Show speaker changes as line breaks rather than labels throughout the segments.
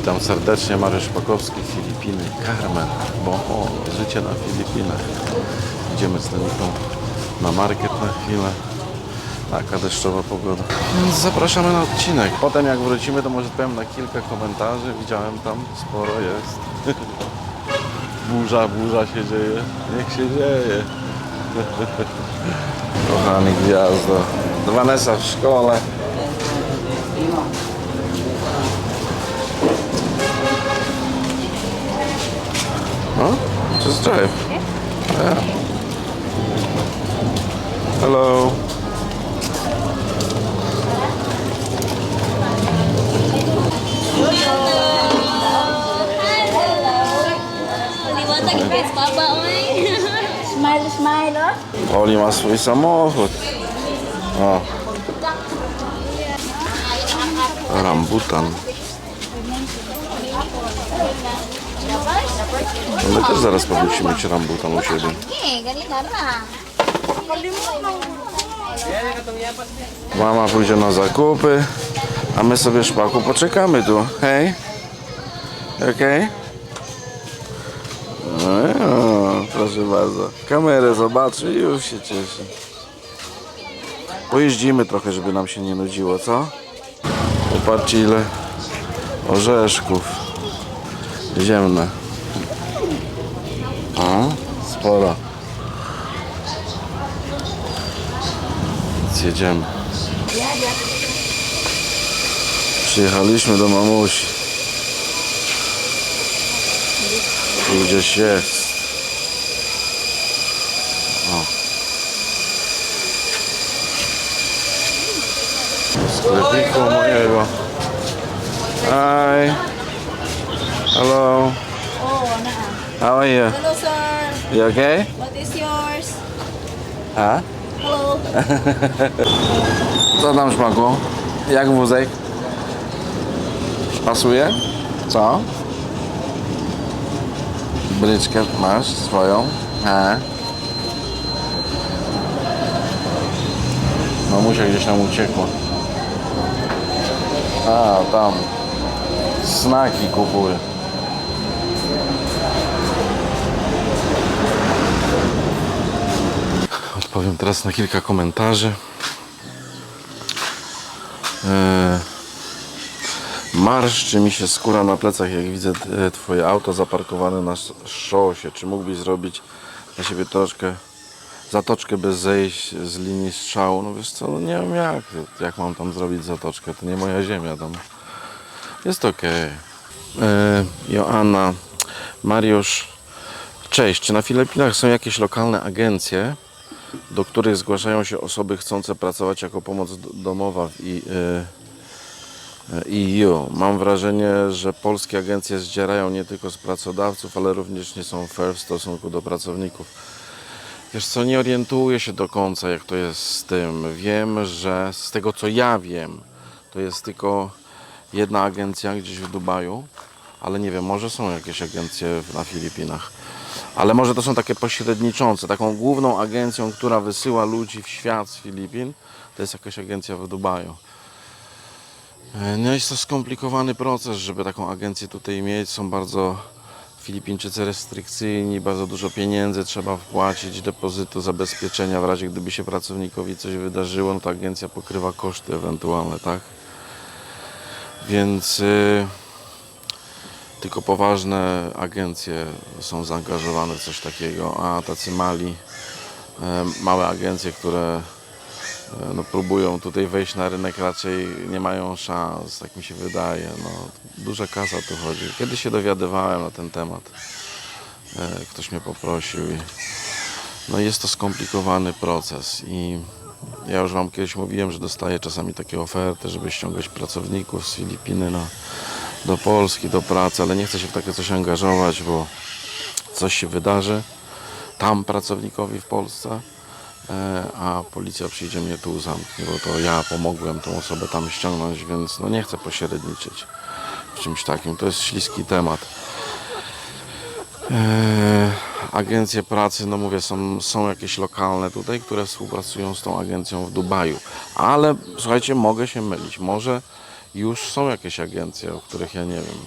Witam serdecznie, Mariusz Pakowski, Filipiny, Carmen, bo o, życie na Filipinach. Idziemy z Daniką na market na chwilę. Taka deszczowa pogoda. Więc zapraszamy na odcinek. Potem jak wrócimy, to może powiem na kilka komentarzy. Widziałem tam, sporo jest. burza, burza się dzieje. Niech się dzieje. Kochani gwiazdo. Vanessa w szkole. Huh? Just drive. Okay. Yeah. Hello.
Smile, smile, oh.
You must some more ah. food. Oh. Rambutan. My też zaraz powinniśmy mieć rambutan u siebie. Mama pójdzie na zakupy, a my sobie szpaku poczekamy tu. Hej? Okej? No, proszę bardzo. Kamerę zobaczy i już się cieszy. Pojeździmy trochę, żeby nam się nie nudziło, co? Popatrzcie ile orzeszków. Ziemne. O, sporo. Jedziemy. Przyjechaliśmy do mamusi. Tu gdzieś jest. O. Sklepiku mojego. Hi. Hello.
Oh, na.
How are you?
Hello, sir.
You okay?
What is yours?
A?
Hello.
Co tam szmaku? Jak wózek? Pasuje? Co? Bryczkę masz swoją? A? Mamusia gdzieś nam uciekła. A, tam. Snaki kupuje. Odpowiem teraz na kilka komentarzy. Eee, Marszczy mi się skóra na plecach, jak widzę e, Twoje auto zaparkowane na sz- szosie. Czy mógłbyś zrobić dla siebie troszkę zatoczkę bez zejść z linii strzału? No wiesz co, no nie wiem jak, jak mam tam zrobić zatoczkę, to nie moja ziemia tam. Jest okej. Eee, Joanna, Mariusz, cześć. Czy na Filipinach są jakieś lokalne agencje, do których zgłaszają się osoby chcące pracować jako pomoc domowa w I, y, EU. Mam wrażenie, że polskie agencje zdzierają nie tylko z pracodawców, ale również nie są fair w stosunku do pracowników. Wiesz co, nie orientuję się do końca jak to jest z tym. Wiem, że z tego co ja wiem, to jest tylko jedna agencja gdzieś w Dubaju, ale nie wiem, może są jakieś agencje na Filipinach. Ale może to są takie pośredniczące. Taką główną agencją, która wysyła ludzi w świat z Filipin, to jest jakaś agencja w Dubaju. E, No jest to skomplikowany proces, żeby taką agencję tutaj mieć. Są bardzo Filipińczycy restrykcyjni, bardzo dużo pieniędzy trzeba wpłacić, depozytu, zabezpieczenia w razie gdyby się pracownikowi coś wydarzyło, no to agencja pokrywa koszty ewentualne, tak? Więc y, tylko poważne agencje są zaangażowane w coś takiego, a tacy mali, e, małe agencje, które e, no, próbują tutaj wejść na rynek, raczej nie mają szans, tak mi się wydaje. No, duża kasa tu chodzi. Kiedyś się dowiadywałem na ten temat. E, Ktoś mnie poprosił i no, jest to skomplikowany proces i ja już Wam kiedyś mówiłem, że dostaję czasami takie oferty, żeby ściągać pracowników z Filipiny na, do Polski, do pracy, ale nie chcę się w takie coś angażować, bo coś się wydarzy tam pracownikowi w Polsce, e, a policja przyjdzie mnie tu zamknie, bo to ja pomogłem tą osobę tam ściągnąć, więc no nie chcę pośredniczyć w czymś takim. To jest śliski temat. Eee, agencje pracy, no mówię, są, są jakieś lokalne tutaj, które współpracują z tą agencją w Dubaju. Ale słuchajcie, mogę się mylić. Może już są jakieś agencje, o których ja nie wiem.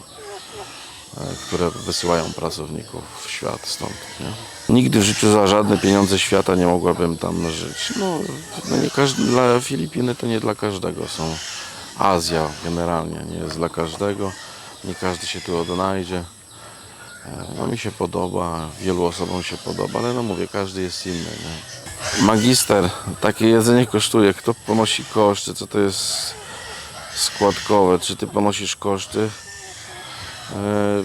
e, które wysyłają pracowników w świat stąd. Nie? Nigdy w życiu za żadne pieniądze świata nie mogłabym tam żyć. No, no nie każdy, dla Filipiny to nie dla każdego są. Azja generalnie nie jest dla każdego. Nie każdy się tu odnajdzie. E, No mi się podoba, wielu osobom się podoba, ale no mówię, każdy jest inny. Nie? Magister, takie jedzenie kosztuje. Kto ponosi koszty? Co to jest składkowe? Czy ty ponosisz koszty? E,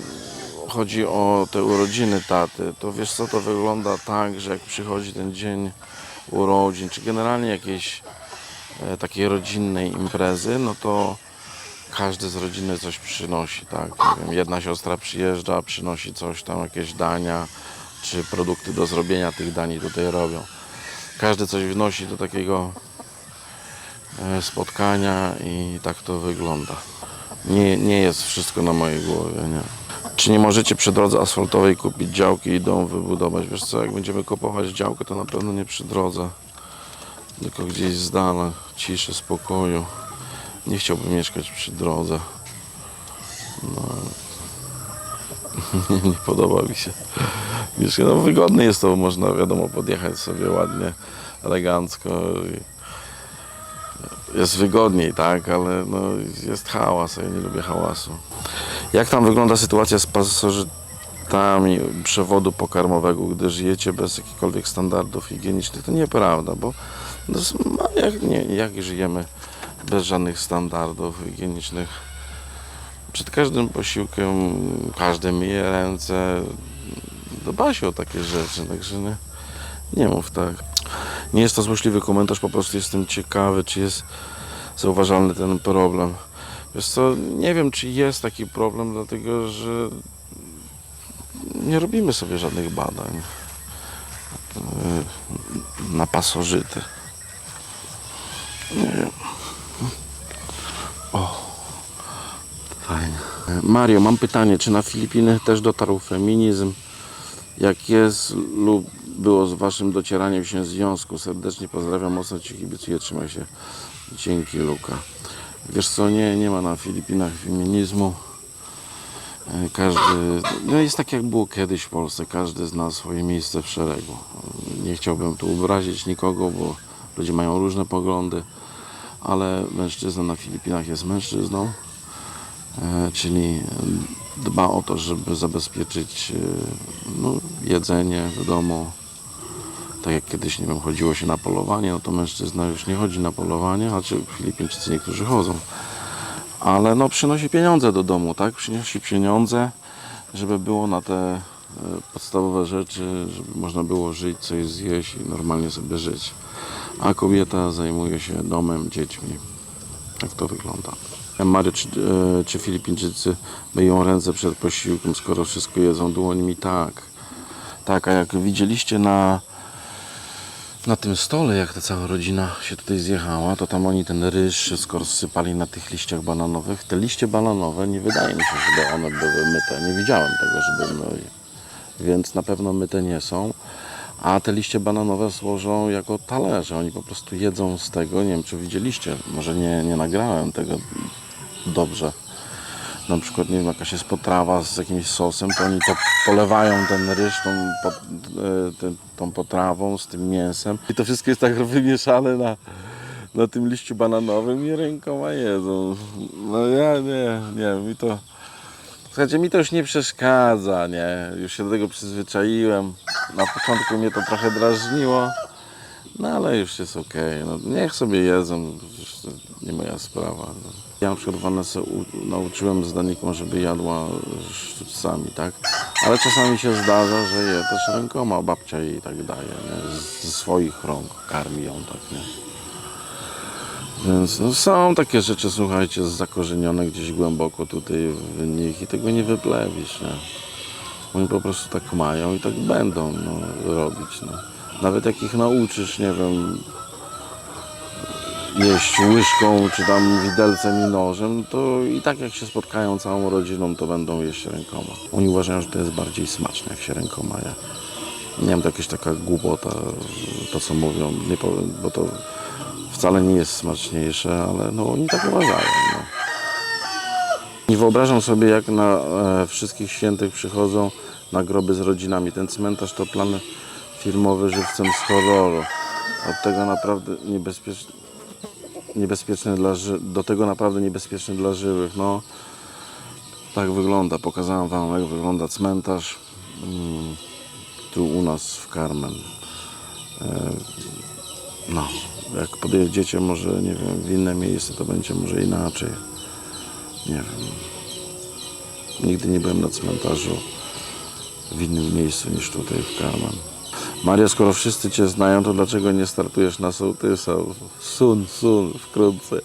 chodzi o te urodziny taty, to wiesz co, to wygląda tak, że jak przychodzi ten dzień urodzin, czy generalnie jakiejś e, takiej rodzinnej imprezy, no to każdy z rodziny coś przynosi, tak? Nie wiem, jedna siostra przyjeżdża, przynosi coś tam, jakieś dania, czy produkty do zrobienia tych dań tutaj robią. Każdy coś wnosi do takiego spotkania i tak to wygląda. Nie, nie jest wszystko na mojej głowie, nie. Czy nie możecie przy drodze asfaltowej kupić działki i dom wybudować? Wiesz co, jak będziemy kupować działkę, to na pewno nie przy drodze, tylko gdzieś z dala, ciszy, spokoju. Nie chciałbym mieszkać przy drodze. No. Nie, nie podoba mi się. Mieszkać. No, wygodne jest to, można wiadomo podjechać sobie ładnie, elegancko. i Jest wygodniej, tak, ale no, jest hałas, a ja nie lubię hałasu. Jak tam wygląda sytuacja z pasożytami przewodu pokarmowego, gdy żyjecie bez jakichkolwiek standardów higienicznych? To nieprawda, bo no, ma- jak, nie, jak żyjemy bez żadnych standardów higienicznych? Przed każdym posiłkiem każdy myje ręce, dba się o takie rzeczy, także nie, nie mów tak. Nie jest to złośliwy komentarz, po prostu jestem ciekawy, czy jest zauważalny ten problem. Wiesz co, nie wiem, czy jest taki problem, dlatego że nie robimy sobie żadnych badań yy, na pasożyty. Nie wiem. O, fajnie. Mario, mam pytanie, czy na Filipiny też dotarł feminizm? Jak jest lub było z Waszym docieraniem się związku? Serdecznie pozdrawiam, mocno Ci kibicuję, trzymaj się. Dzięki, Luka. Wiesz co, nie, nie ma na Filipinach feminizmu. E, Każdy, no jest tak jak było kiedyś w Polsce, każdy zna swoje miejsce w szeregu. Nie chciałbym tu obrazić nikogo, bo ludzie mają różne poglądy, ale mężczyzna na Filipinach jest mężczyzną, e, czyli dba o to, żeby zabezpieczyć e, no, jedzenie w domu. Tak jak kiedyś, nie wiem, chodziło się na polowanie, no to mężczyzna już nie chodzi na polowanie, a czy Filipińczycy niektórzy chodzą ale no przynosi pieniądze do domu, tak? Przynosi pieniądze, żeby było na te e, podstawowe rzeczy, żeby można było żyć, coś zjeść i normalnie sobie żyć. A kobieta zajmuje się domem, dziećmi. Tak to wygląda. Mario, czy, e, czy Filipińczycy myją ręce przed posiłkiem, skoro wszystko jedzą dłońmi? Tak. Tak, a jak widzieliście na na tym stole, jak ta cała rodzina się tutaj zjechała, to tam oni ten ryż skoro sypali na tych liściach bananowych. Te liście bananowe nie wydaje mi się, żeby one były myte. Nie widziałem tego, żeby myli. Więc na pewno myte nie są. A te liście bananowe służą jako talerze. Oni po prostu jedzą z tego. Nie wiem, czy widzieliście. Może nie, nie nagrałem tego dobrze. Na przykład, nie wiem, jakaś jest potrawa z jakimś sosem, to oni to polewają ten ryż tą, pot, e, ten, tą potrawą z tym mięsem. I to wszystko jest tak wymieszane na, na tym liściu bananowym i rękoma jedzą. No ja nie, nie, mi to... Słuchajcie, mi to już nie przeszkadza, nie? Już się do tego przyzwyczaiłem. Na początku mnie to trochę drażniło, no ale już jest okej. No, niech sobie jedzą, już to nie moja sprawa. No. Ja na przykład Vanessę u- nauczyłem z Daniką, żeby jadła sztućcami, tak? Ale czasami się zdarza, że je też rękoma, babcia jej tak daje, nie? Ze swoich rąk karmi ją tak, nie? Więc no, są takie rzeczy, słuchajcie, zakorzenione gdzieś głęboko tutaj w nich i tego nie wyplewisz, nie? Oni po prostu tak mają i tak będą no, robić. No. Nawet jak ich nauczysz, nie wiem, jeść łyżką, czy tam widelcem i nożem, to i tak jak się spotkają całą rodziną, to będą jeść rękoma. Oni uważają, że to jest bardziej smaczne, jak się rękoma je. Nie wiem, to jakaś taka głupota, to co mówią, nie powiem, bo to wcale nie jest smaczniejsze, ale no oni tak uważają. No. Nie wyobrażam sobie, jak na e, wszystkich świętych przychodzą na groby z rodzinami. Ten cmentarz to plan filmowy żywcem z horroru. Od tego naprawdę niebezpieczny, niebezpieczny dla ży- do tego naprawdę niebezpieczny dla żywych. No, tak wygląda. Pokazałem Wam, jak wygląda cmentarz mm, tu u nas w Carmen. E, no, jak podjedziecie może, nie wiem, w inne miejsce, to będzie może inaczej. Nie wiem. Nigdy nie byłem na cmentarzu w innym miejscu niż tutaj w Carmen. Maria, skoro wszyscy Cię znają, to dlaczego nie startujesz na sołtysa? Sun, sun, wkrótce.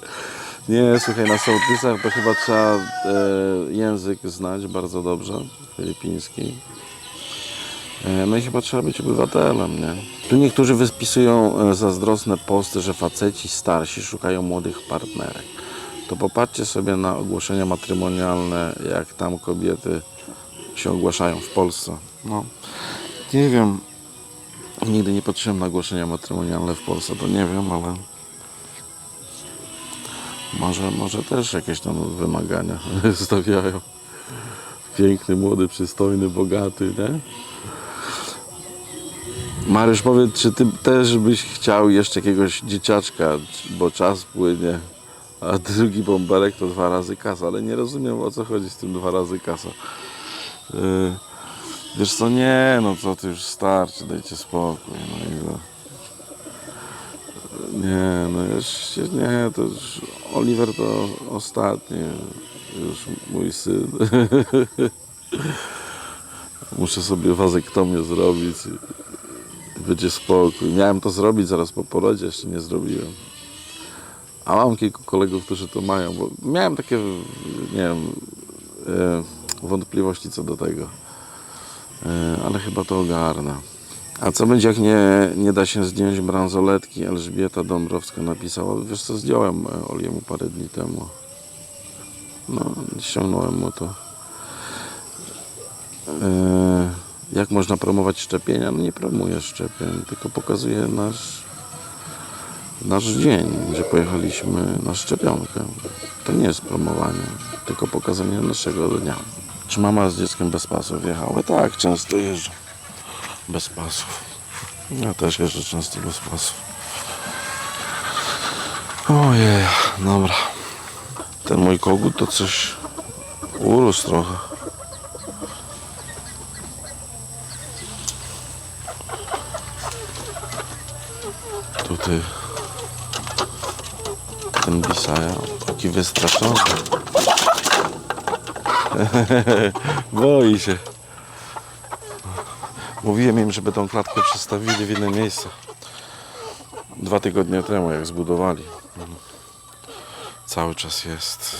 Nie, słuchaj, na sołtysach to chyba trzeba e, język znać bardzo dobrze, filipiński. E, No i chyba trzeba być obywatelem, nie? Tu niektórzy wypisują e, zazdrosne posty, że faceci starsi szukają młodych partnerek. To popatrzcie sobie na ogłoszenia matrymonialne, jak tam kobiety się ogłaszają w Polsce. No, nie wiem, nigdy nie patrzyłem na ogłoszenia matrymonialne w Polsce, to nie wiem, ale może, może też jakieś tam wymagania stawiają. Piękny, młody, przystojny, bogaty, nie? Mariusz, powiedz, czy ty też byś chciał jeszcze jakiegoś dzieciaczka, bo czas płynie, a drugi bąbelek to dwa razy kasa, ale nie rozumiem o co chodzi z tym dwa razy kasa. Yy, wiesz co, nie, no to to już starczy, dajcie spokój, no i to... Nie, no się- nie, to już Oliver to ostatni, już mój syn. Muszę sobie wazektomię zrobić i będzie spokój. Miałem to zrobić zaraz po porodzie, jeszcze nie zrobiłem. A mam kilku kolegów, którzy to mają, bo miałem takie, nie wiem, e, wątpliwości co do tego. E, ale chyba to ogarnę. A co będzie, jak nie, nie da się zdjąć bransoletki? Elżbieta Dąbrowska napisała. Wiesz co, zdjąłem e, Oliemu parę dni temu. No, ściągnąłem mu to. E, jak można promować szczepienia? No nie promuję szczepień, tylko pokazuję nasz, nasz dzień, gdzie pojechaliśmy na szczepionkę. To nie jest promowanie, tylko pokazanie naszego dnia. Czy mama z dzieckiem bez pasów jechała? Tak, często jeżdżę bez pasów. Ja też jeżdżę często bez pasów. Ojej, dobra. Ten mój kogut to coś urósł trochę. Tutaj ten Bisaja taki wystraszony. Boi się. Mówiłem im, żeby tą klatkę przestawili w inne miejsce. Dwa tygodnie temu, jak zbudowali. Cały czas jest.